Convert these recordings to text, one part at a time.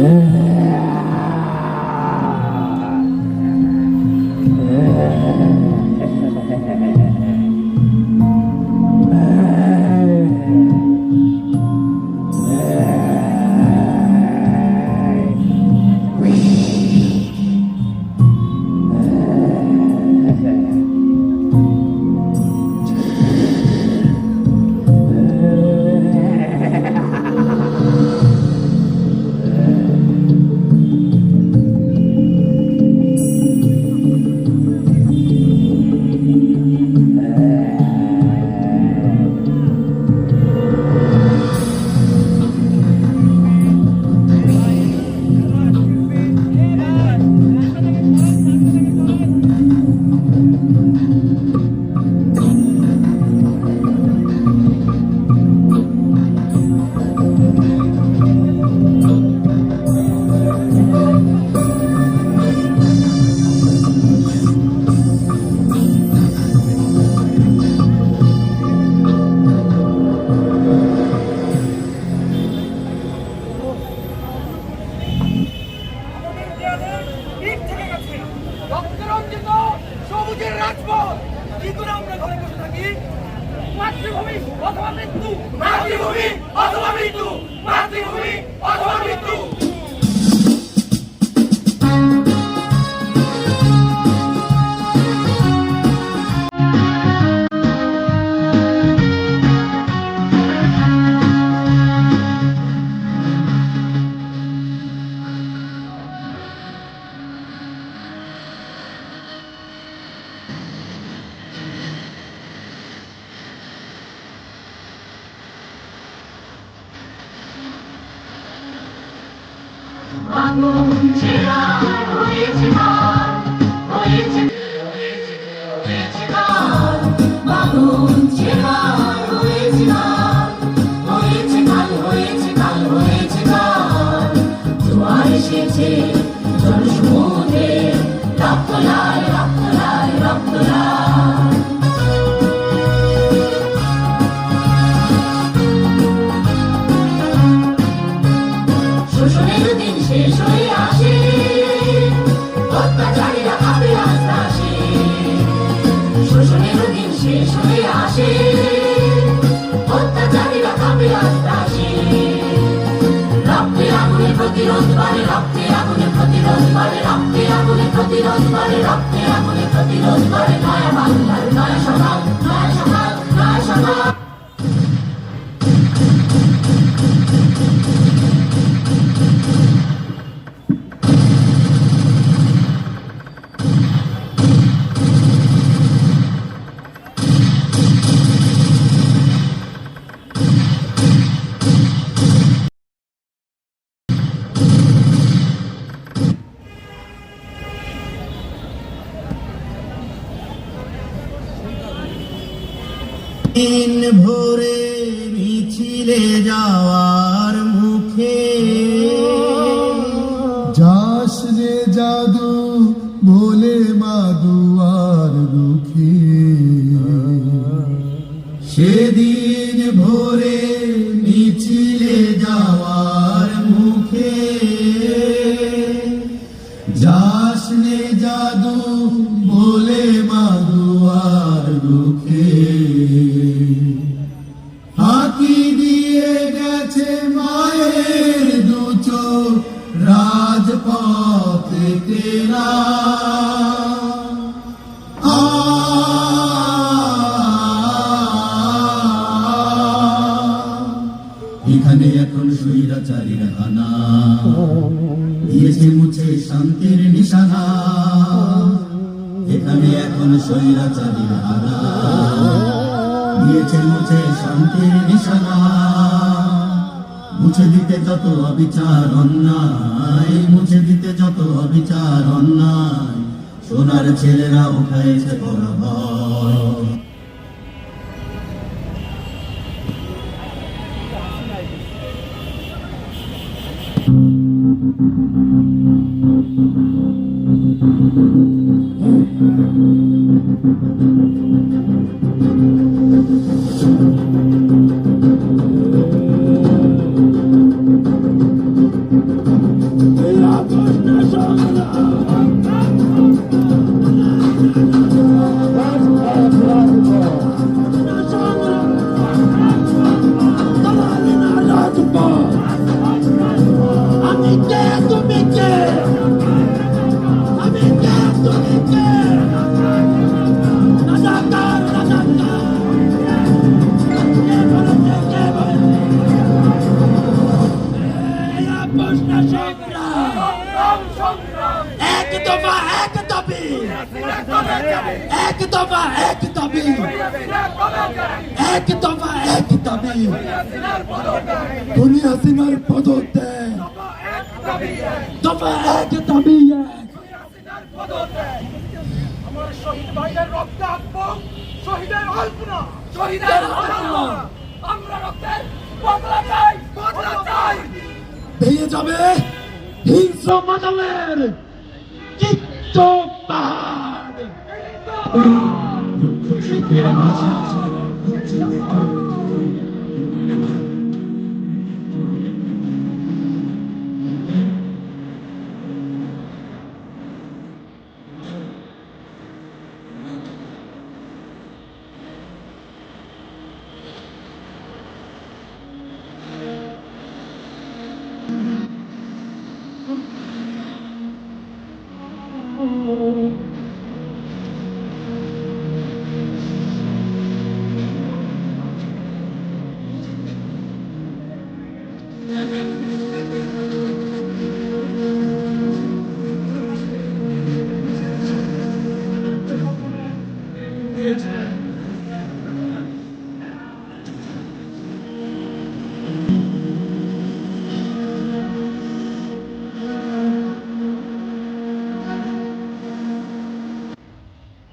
Mm-hmm. সবুজের রাজপথ। কি করে আমরা ঘরে বসে থাকি? মাতৃভূমি অথবা মৃত্যু। মাতৃভূমি অথবা মৃত্যু। মাতৃভূমি অথবা মৃত্যু। জনসমুদ্রে প্রতিরোধ বাড়ে রক্তে আগুনে প্রতিরোধ বাড়ে রক্তে আগুনে প্রতিরোধ বাড়ে রক্তে আগুনে প্রতিরোধ বাড়ে নয়া বাংলার নয়া সকাল নয়া সকাল নয়া সকাল ভোরে মিছিলে যাওয়ার মুখে। যাস রে জাদু বলে তেরা। এখানে এখন স্বৈরাচারীর হানা। দিয়েছে মুছে শান্তির নিশানা। এখানে এখন স্বৈরাচারীর হানা। দিয়েছে মুছে শান্তির নিশানা। মুছে দিতে যত অবিচার অন্যায়, মুছে দিতে যত অবিচার অন্যায়, সোনার ছেলেরা উঠাইছে বরাবর Thank. দুনিয়া সিনার পদত্যাগ। দফা এক দাবি এক। আমার শহীদ ভাইদের রক্তে আঁকবো শহীদের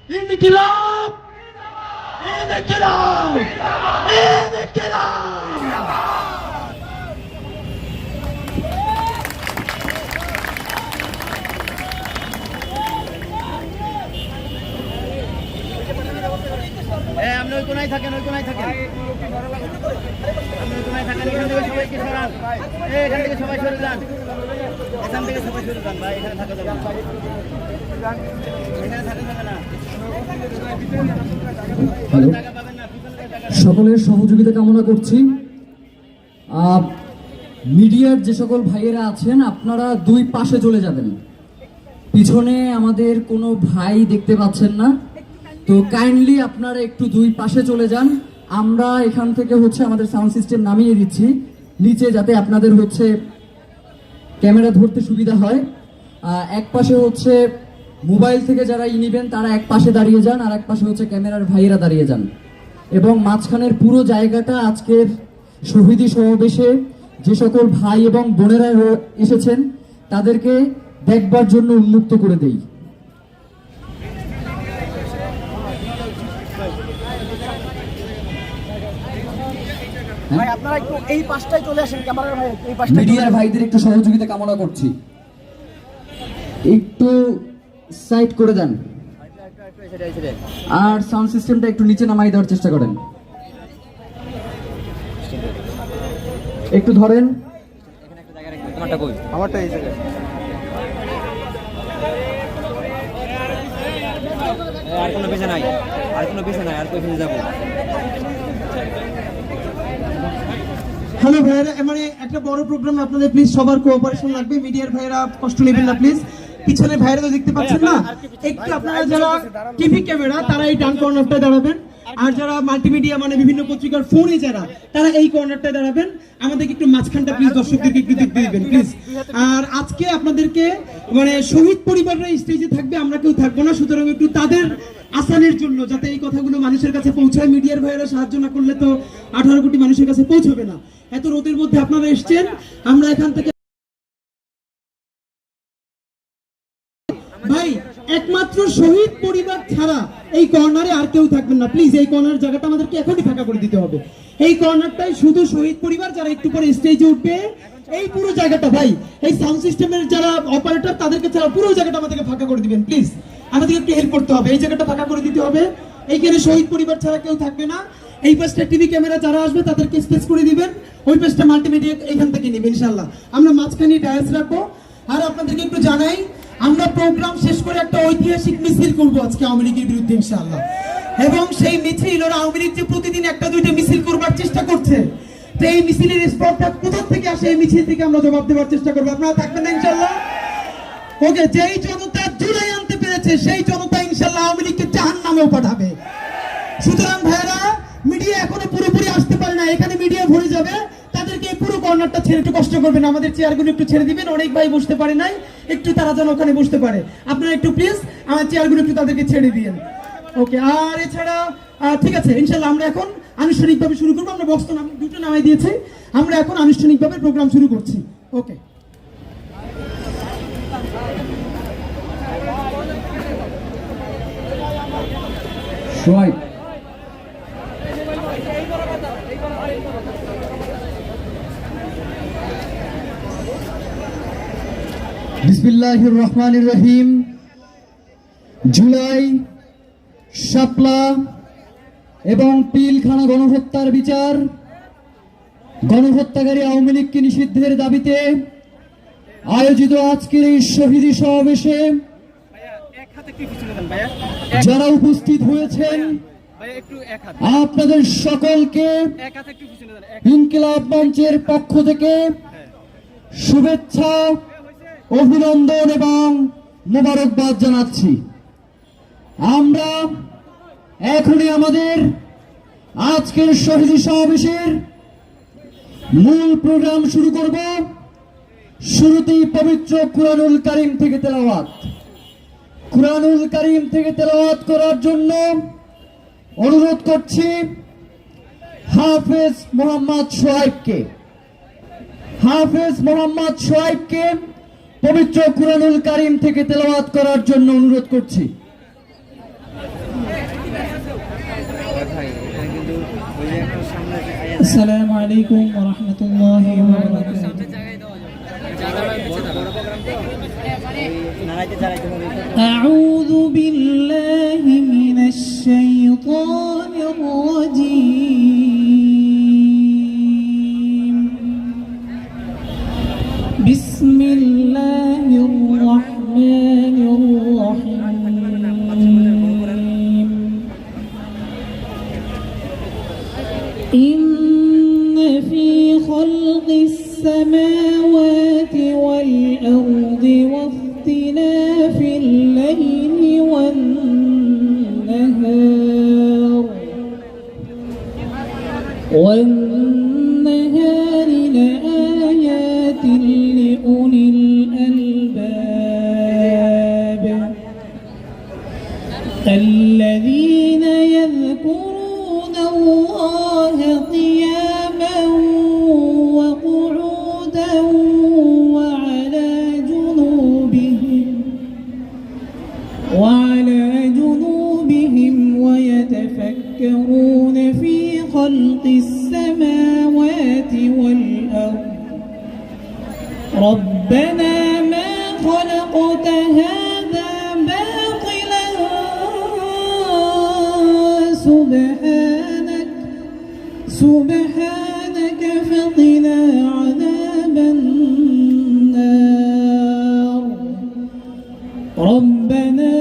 ইনকিলাব ইনকিলাব ইনকিলাব আপনি ওই কোনায় থাকেন ওই কোনায় থাকেন। ওই কোনায় থাকেন এখান থেকে সবাইকে সরান? এখান থেকে সবাই সরে যান। এখান থেকে সবাই সরে যান ভাই এখানে থাকা যাবে না। এখানে থাকা যাবে না। সকলের সহযোগিতা কামনা করছি। মিডিয়ার যে সকল ভাইয়েরা আছেন আপনারা দুই পাশে চলে যাবেন। পিছনে আমাদের কোনো ভাই দেখতে পাচ্ছেন না। তো কাইন্ডলি আপনারা একটু দুই পাশে চলে যান। আমরা এখান থেকে হচ্ছে আমাদের সাউন্ড সিস্টেম নামিয়ে দিচ্ছি। নিচে যাতে আপনাদের হচ্ছে ক্যামেরা ধরতে সুবিধা হয়। এক পাশে হচ্ছে মোবাইল থেকে যারা ই নিবেন, তারা এক পাশে দাঁড়িয়ে যান আর এক পাশে হচ্ছে ক্যামেরার ভাইয়েরা দাঁড়িয়ে যান। এবং মাঝখানের পুরো জায়গাটা আজকের শহীদি সমাবেশে যে সকল ভাই এবং বোনেরা এসেছেন, তাদেরকে দেখবার জন্য উন্মুক্ত করে দেই। ভাই আপনারা একটু এই পাশটায় চলে আসেন ক্যামেরার ভাই এই পাশটায় মিডিয়ার ভাইদের একটু সহযোগিতা কামনা করছি। একটু সাইড করে দেন। আর সাউন্ড সিস্টেমটা একটু নিচে নামাই দেওয়ার চেষ্টা করেন। একটু ধরেন। আর কোনো পেছে নাই। আর কোনো পেছে নাই আর কই যাব। হ্যালো ভাইয়েরা মানে একটা বড় প্রোগ্রাম আপনাদের প্লিজ সবার কোঅপারেশন লাগবে মিডিয়ার ভাইয়েরা কষ্ট নেবেন না প্লিজ পিছনে ভাইয়েরা তো দেখতে পাচ্ছেন না। একটু আপনারা যারা টিভি ক্যামেরা তারা এই ডান কর্নারটা দাঁড়াবেন। আর যারা মাল্টিমিডিয়া মানে বিভিন্ন পত্রিকার ফোনে যারা, তারা এই কর্নারটায় দাঁড়াবেন। আমাদেরকে একটু মাঝখানটা প্লিজ দর্শকদেরকে একটু দেখতে দিবেন প্লিজ আর আজকে আপনাদেরকে মানে শহীদ পরিবাররা স্টেজে থাকবে, আমরা কেউ থাকব না। সুতরাং একটু তাদের আসানের জন্য, যাতে এই কথাগুলো মানুষের কাছে পৌঁছায়। মিডিয়ার ভাইয়েরা সাহায্য না করলে তো আঠারো কোটি মানুষের কাছে পৌঁছবে না। এত রোদের মধ্যে আপনারা এসছেন, আমরা এখান থেকে ভাই, একমাত্র শহীদ পরিবার ছাড়া এই কর্নারে আর কেউ থাকবেন না। প্লিজ এই কর্নার জায়গাটা আমাদেরকে এখনই ফাঁকা করে দিতে হবে। এই কর্নারটাই শুধু শহীদ পরিবার, যারা একটু পরে স্টেজে উঠবে, এই পুরো জায়গাটা ভাই, এই সাউন্ড সিস্টেমের যারা অপারেটর তাদেরকে ছাড়া পুরো জায়গাটা আমাদেরকে ফাঁকা করে দিবেন। প্লিজ আমাদেরকে একটু হেল্প করতে হবে। এই জায়গাটা ফাঁকা করে দিতে হবে। এইখানে শহীদ পরিবার ছাড়া কেউ থাকবে না। এই পাশটা টিভি ক্যামেরা যারা আসবে, তাদেরকে স্পেস করে দিবেন। ওই পাশটা মাল্টিমিডিয়া এখান থেকে নিবে ইনশাল্লাহ আমরা মাঝখানে ডায়াস রাখব। আর আপনাদেরকে একটু জানাই আমরা প্রোগ্রাম শেষ করে একটা ঐতিহাসিক মিছিল করব আজকে আওয়ামী লীগের বিরুদ্ধে, ইনশাআল্লাহ। এবং সেই মিছিল, ওরা আওয়ামী লীগ যে প্রতিদিন একটা দুইটা মিছিল করবার চেষ্টা করছে, তো এই মিছিলের স্পটটা কোথা থেকে আসে? এই মিছিল থেকে আমরা জবাব দেওয়ার চেষ্টা করব। আপনারা থাকবেন না, ইনশাআল্লাহ? ওকে, যেই জনতা জুলাই আনতে পেরেছে, সেই জনতা ইনশাআল্লাহ আওয়ামী লীগকে জাহান নামেও পাঠাবে। সুতরাং ভাইরা মিডিয়া এখনও পুরোপুরি আসতে পারে না, এখানে মিডিয়া ভরে যাবে। এই পুরো কর্নারটা ছেড়ে একটু কষ্ট করবেন, আমাদের চেয়ারগুলো একটু ছেড়ে দিবেন, অনেক ভাই বসতে পারে নাই, একটু তারা যেন ওখানে বসতে পারে। আপনারা একটু প্লিজ আমার চেয়ারগুলো একটু তাদেরকে ছেড়ে দিন ওকে আর এছাড়া ঠিক আছে ইনশাল্লাহ আমরা এখন আনুষ্ঠানিকভাবে শুরু করব, আমরা বক্স নাম, দুটো নামাই দিয়েছি, আমরা এখন আনুষ্ঠানিকভাবে প্রোগ্রাম শুরু করছি। ওকে সোয়াইব বিসমিল্লাহির রহমানির রহিম। জুলাই, শাপলা এবং পিলখানা গণহত্যার বিচার। গণহত্যাকারী আওয়ামী লীগকে নিষিদ্ধের দাবিতে আয়োজিত আজকের এই শহীদী সমাবেশে যারা উপস্থিত হয়েছেন, আপনাদের সকলকে ইনকিলাব মঞ্চের পক্ষ থেকে শুভেচ্ছা অভিনন্দন এবং মোবারকবাদ জানাচ্ছি। আমরা এখনই আমাদের আজকের শহীদ সমাবেশের মূল প্রোগ্রাম শুরু করব। শুরুতেই পবিত্র কুরআনুল কারিম থেকে তেলাওয়াত। কুরআনুল কারিম থেকে তেলাওয়াত করার জন্য অনুরোধ করছি হাফেজ মোহাম্মদ সোহাইবকে। হাফেজ মোহাম্মদ সোহাইবকে পবিত্র কুরানুল কারিম থেকে তেলাওয়াত করার জন্য অনুরোধ করছি। আসসালামু আলাইকুম ওয়া রাহমাতুল্লাহি ওয়া বারাকাতুহু। আউযু বিল্লাহি মিনাশ শাইতানির রাজীম। بسم الله الرحمن الرحيم. إن في خلق السماوات والأرض واختلاف الليل والنهار. والنهار لآيات لأولي الألباب. الذين يذكرون الله قياما وقعودا وعلى جنوبهم وعلى جنوبهم ويتفكرون في خلق السماوات والأرض. ربنا ما خلقت هذا باطلا. سبحانك سبحانك فقنا عذاب النار. ربنا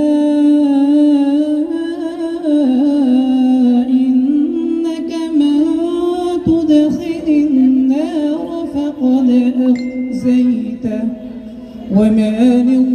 وما